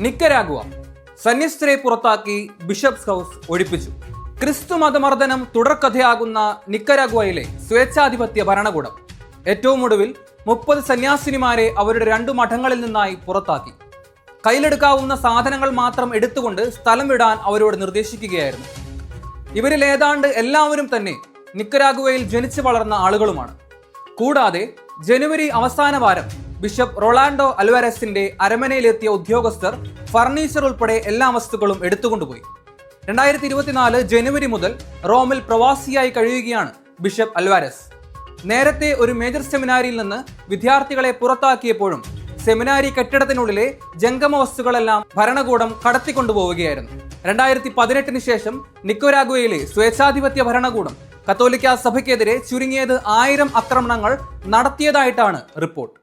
നിക്കരാഗുവ. സന്യസ്തരെ പുറത്താക്കി bishops house ഒഴിപ്പിച്ചു. ക്രിസ്തു മതമർദ്ദനം തുടർക്കഥയാകുന്ന നിക്കരാഗുവയിലെ സ്വേച്ഛാധിപത്യ ഭരണകൂടം ഏറ്റവും ഒടുവിൽ മുപ്പത് സന്യാസിനിമാരെ അവരുടെ രണ്ടു മഠങ്ങളിൽ നിന്നായി പുറത്താക്കി. കയ്യിലെടുക്കാവുന്ന സാധനങ്ങൾ മാത്രം എടുത്തുകൊണ്ട് സ്ഥലം വിടാൻ അവരോട് നിർദ്ദേശിക്കുകയായിരുന്നു. ഇവരിൽ ഏതാണ്ട് എല്ലാവരും തന്നെ നിക്കരാഗുവയിൽ ജനിച്ചു വളർന്ന ആളുകളുമാണ്. കൂടാതെ ജനുവരി അവസാന വാരം ബിഷപ്പ് റൊളാൻഡോ അൽവാരസിന്റെ അരമനയിലെത്തിയ ഉദ്യോഗസ്ഥർ ഫർണിച്ചർ ഉൾപ്പെടെ എല്ലാ വസ്തുക്കളും എടുത്തുകൊണ്ടുപോയി. രണ്ടായിരത്തി ഇരുപത്തിനാല് ജനുവരി മുതൽ റോമിൽ പ്രവാസിയായി കഴിയുകയാണ് ബിഷപ്പ് അൽവാരസ്. നേരത്തെ ഒരു മേജർ സെമിനാരിയിൽ നിന്ന് വിദ്യാർത്ഥികളെ പുറത്താക്കിയപ്പോഴും സെമിനാരി കെട്ടിടത്തിനുള്ളിലെ ജംഗമ വസ്തുക്കളെല്ലാം ഭരണകൂടം കടത്തിക്കൊണ്ടുപോവുകയായിരുന്നു. രണ്ടായിരത്തി പതിനെട്ടിന് ശേഷം നിക്കോരാഗുവയിലെ സ്വേച്ഛാധിപത്യ ഭരണകൂടം കത്തോലിക്ക സഭയ്ക്കെതിരെ ചുരുങ്ങിയത് ആയിരം ആക്രമണങ്ങൾ നടത്തിയതായിട്ടാണ് റിപ്പോർട്ട്.